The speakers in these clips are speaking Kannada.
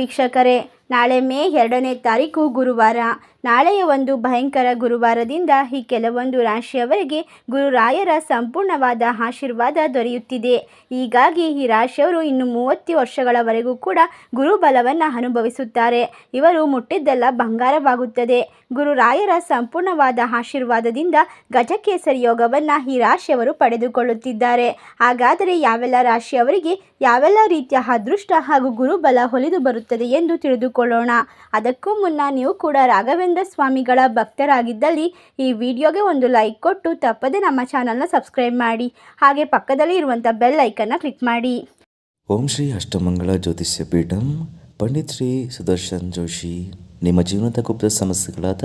ವೀಕ್ಷಕರೇ ನಾಳೆ ಮೇ ಎರಡನೇ ತಾರೀಕು ಗುರುವಾರ. ನಾಳೆಯ ಒಂದು ಭಯಂಕರ ಗುರುವಾರದಿಂದ ಈ ಕೆಲವೊಂದು ರಾಶಿಯವರಿಗೆ ಗುರುರಾಯರ ಸಂಪೂರ್ಣವಾದ ಆಶೀರ್ವಾದ ದೊರೆಯುತ್ತಿದೆ. ಹೀಗಾಗಿ ಈ ರಾಶಿಯವರು ಇನ್ನು ಮೂವತ್ತು ವರ್ಷಗಳವರೆಗೂ ಕೂಡ ಗುರುಬಲವನ್ನು ಅನುಭವಿಸುತ್ತಾರೆ. ಇವರು ಮುಟ್ಟಿದ್ದೆಲ್ಲ ಬಂಗಾರವಾಗುತ್ತದೆ. ಗುರುರಾಯರ ಸಂಪೂರ್ಣವಾದ ಆಶೀರ್ವಾದದಿಂದ ಗಜಕೇಸರಿ ಯೋಗವನ್ನು ಈ ರಾಶಿಯವರು ಪಡೆದುಕೊಳ್ಳುತ್ತಿದ್ದಾರೆ. ಹಾಗಾದರೆ ಯಾವೆಲ್ಲ ರಾಶಿಯವರಿಗೆ ಯಾವೆಲ್ಲ ರೀತಿಯ ಅದೃಷ್ಟ ಹಾಗೂ ಗುರುಬಲ ಹೊಲಿದು ಬರುತ್ತದೆ ಎಂದು ತಿಳಿದುಕೊಳ್ಳೋಣ ಅದಕ್ಕೂ ಮುನ್ನ ನೀವು ಕೂಡ ರಾಘವೇಂದ್ರ ಸ್ವಾಮಿಗಳ ಭಕ್ತರಾಗಿದ್ದಲ್ಲಿ ಈ ವಿಡಿಯೋಗೆ ಒಂದು ಲೈಕ್ ಕೊಟ್ಟು ತಪ್ಪದೆ ನಮ್ಮ ಚಾನಲ್ನ ಸಬ್ಸ್ಕ್ರೈಬ್ ಮಾಡಿ. ಹಾಗೆ ಪಕ್ಕದಲ್ಲಿ ಇರುವಂಥ ಬೆಲ್ ಐಕನ್ನ ಕ್ಲಿಕ್ ಮಾಡಿ. ಓಂ ಶ್ರೀ ಅಷ್ಟಮಂಗಳ ಜ್ಯೋತಿಷ್ಯ ಪೀಠಂ, ಪಂಡಿತ್ ಶ್ರೀ ಸುದರ್ಶನ್ ಜೋಶಿ. ನಿಮ್ಮ ಜೀವನದ ಗುಪ್ತ ಸಮಸ್ಯೆಗಳಾದ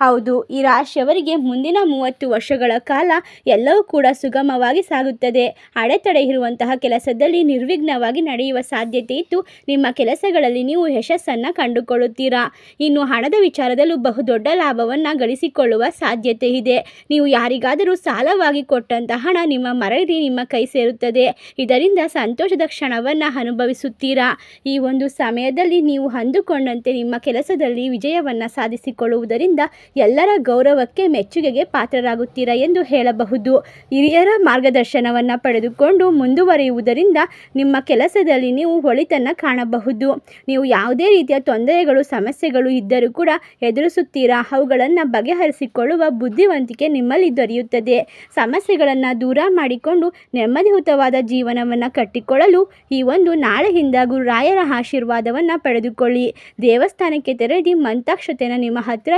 ಹೌದು, ಈ ರಾಶಿಯವರಿಗೆ ಮುಂದಿನ ಮೂವತ್ತು ವರ್ಷಗಳ ಕಾಲ ಎಲ್ಲವೂ ಕೂಡ ಸುಗಮವಾಗಿ ಸಾಗುತ್ತದೆ. ಅಡೆತಡೆ ಇರುವಂತಹ ಕೆಲಸದಲ್ಲಿ ನಿರ್ವಿಘ್ನವಾಗಿ ನಡೆಯುವ ಸಾಧ್ಯತೆ ಇದ್ದು, ನಿಮ್ಮ ಕೆಲಸಗಳಲ್ಲಿ ನೀವು ಯಶಸ್ಸನ್ನು ಕಂಡುಕೊಳ್ಳುತ್ತೀರಾ? ಇನ್ನು ಹಣದ ವಿಚಾರದಲ್ಲೂ ಬಹುದೊಡ್ಡ ಲಾಭವನ್ನು ಗಳಿಸಿಕೊಳ್ಳುವ ಸಾಧ್ಯತೆ ಇದೆ. ನೀವು ಯಾರಿಗಾದರೂ ಸಾಲವಾಗಿ ಕೊಟ್ಟಂತಹ ಹಣ ನಿಮ್ಮ ಮರಳಿ ನಿಮ್ಮ ಕೈ ಸೇರುತ್ತದೆ. ಇದರಿಂದ ಸಂತೋಷದ ಕ್ಷಣವನ್ನು ಅನುಭವಿಸುತ್ತೀರಾ? ಈ ಒಂದು ಸಮಯದಲ್ಲಿ ನೀವು ಅಂದುಕೊಂಡಂತೆ ನಿಮ್ಮ ಕೆಲಸದಲ್ಲಿ ವಿಜಯವನ್ನು ಸಾಧಿಸಿಕೊಳ್ಳುವುದರಿಂದ ಎಲ್ಲರ ಗೌರವಕ್ಕೆ ಮೆಚ್ಚುಗೆಗೆ ಪಾತ್ರರಾಗುತ್ತೀರಾ ಎಂದು ಹೇಳಬಹುದು. ಹಿರಿಯರ ಮಾರ್ಗದರ್ಶನವನ್ನು ಪಡೆದುಕೊಂಡು ಮುಂದುವರಿಯುವುದರಿಂದ ನಿಮ್ಮ ಕೆಲಸದಲ್ಲಿ ನೀವು ಒಳಿತನ್ನು ಕಾಣಬಹುದು. ನೀವು ಯಾವುದೇ ರೀತಿಯ ತೊಂದರೆಗಳು, ಸಮಸ್ಯೆಗಳು ಇದ್ದರೂ ಕೂಡ ಎದುರಿಸುತ್ತೀರಾ? ಅವುಗಳನ್ನು ಬಗೆಹರಿಸಿಕೊಳ್ಳುವ ಬುದ್ಧಿವಂತಿಕೆ ನಿಮ್ಮಲ್ಲಿ ದೊರೆಯುತ್ತದೆ. ಸಮಸ್ಯೆಗಳನ್ನು ದೂರ ಮಾಡಿಕೊಂಡು ನೆಮ್ಮದಿಯುತವಾದ ಜೀವನವನ್ನು ಕಟ್ಟಿಕೊಳ್ಳಲು ಈ ಒಂದು ನಾಳೆಯಿಂದ ಗುರುರಾಯರ ಆಶೀರ್ವಾದವನ್ನು ಪಡೆದುಕೊಳ್ಳಿ. ದೇವಸ್ಥಾನಕ್ಕೆ ತೆರಳಿ ಮಂತಾಕ್ಷತೆಯನ್ನು ನಿಮ್ಮ ಹತ್ತಿರ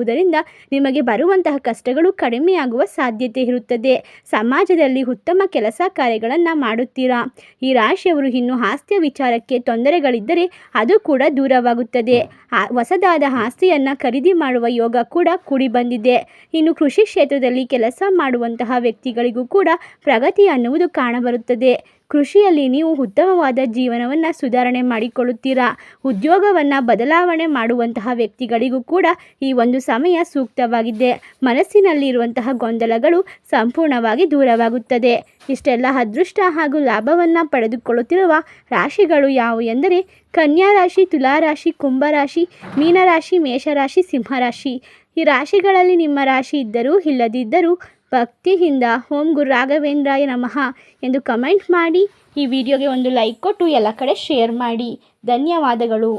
ಇಟ್ಟುಕೊಳ್ಳುವುದರಿಂದ ನಿಮಗೆ ಬರುವಂತಹ ಕಷ್ಟಗಳು ಕಡಿಮೆಯಾಗುವ ಸಾಧ್ಯತೆ ಇರುತ್ತದೆ. ಸಮಾಜದಲ್ಲಿ ಉತ್ತಮ ಕೆಲಸ ಕಾರ್ಯಗಳನ್ನು ಮಾಡುತ್ತೀರಾ? ಈ ರಾಶಿಯವರು ಇನ್ನು ಆಸ್ತಿಯ ವಿಚಾರಕ್ಕೆ ತೊಂದರೆಗಳಿದ್ದರೆ ಅದು ಕೂಡ ದೂರವಾಗುತ್ತದೆ. ಹೊಸದಾದ ಆಸ್ತಿಯನ್ನು ಖರೀದಿ ಮಾಡುವ ಯೋಗ ಕೂಡ ಕೂಡಿ ಬಂದಿದೆ. ಇನ್ನು ಕೃಷಿ ಕ್ಷೇತ್ರದಲ್ಲಿ ಕೆಲಸ ಮಾಡುವಂತಹ ವ್ಯಕ್ತಿಗಳಿಗೂ ಕೂಡ ಪ್ರಗತಿ ಅನ್ನುವುದು ಕಾಣಬರುತ್ತದೆ. ಕೃಷಿಯಲ್ಲಿ ನೀವು ಉತ್ತಮವಾದ ಜೀವನವನ್ನು ಸುಧಾರಣೆ ಮಾಡಿಕೊಳ್ಳುತ್ತೀರಾ? ಉದ್ಯೋಗವನ್ನು ಬದಲಾವಣೆ ಮಾಡುವಂತಹ ವ್ಯಕ್ತಿಗಳಿಗೂ ಕೂಡ ಈ ಒಂದು ಸಮಯ ಸೂಕ್ತವಾಗಿದೆ. ಮನಸ್ಸಿನಲ್ಲಿರುವಂತಹ ಗೊಂದಲಗಳು ಸಂಪೂರ್ಣವಾಗಿ ದೂರವಾಗುತ್ತದೆ. ಇಷ್ಟೆಲ್ಲ ಅದೃಷ್ಟ ಹಾಗೂ ಲಾಭವನ್ನು ಪಡೆದುಕೊಳ್ಳುತ್ತಿರುವ ರಾಶಿಗಳು ಯಾವುವು ಎಂದರೆ, ಕನ್ಯಾ ರಾಶಿ ತುಲಾರಾಶಿ ಕುಂಭರಾಶಿ ಮೀನರಾಶಿ ಮೇಷರಾಶಿ ಸಿಂಹರಾಶಿ ಈ ರಾಶಿಗಳಲ್ಲಿ ನಿಮ್ಮ ರಾಶಿ ಇದ್ದರೂ ಇಲ್ಲದಿದ್ದರೂ ಭಕ್ತಿಯಿಂದ ಓಂ ಗುರು ರಾಘವೇಂದ್ರಾಯ ನಮಃ ಎಂದು ಕಮೆಂಟ್ ಮಾಡಿ ಈ ವಿಡಿಯೋಗೆ ಒಂದು ಲೈಕ್ ಕೊಟ್ಟು ಎಲ್ಲ ಕಡೆ ಶೇರ್ ಮಾಡಿ. ಧನ್ಯವಾದಗಳು.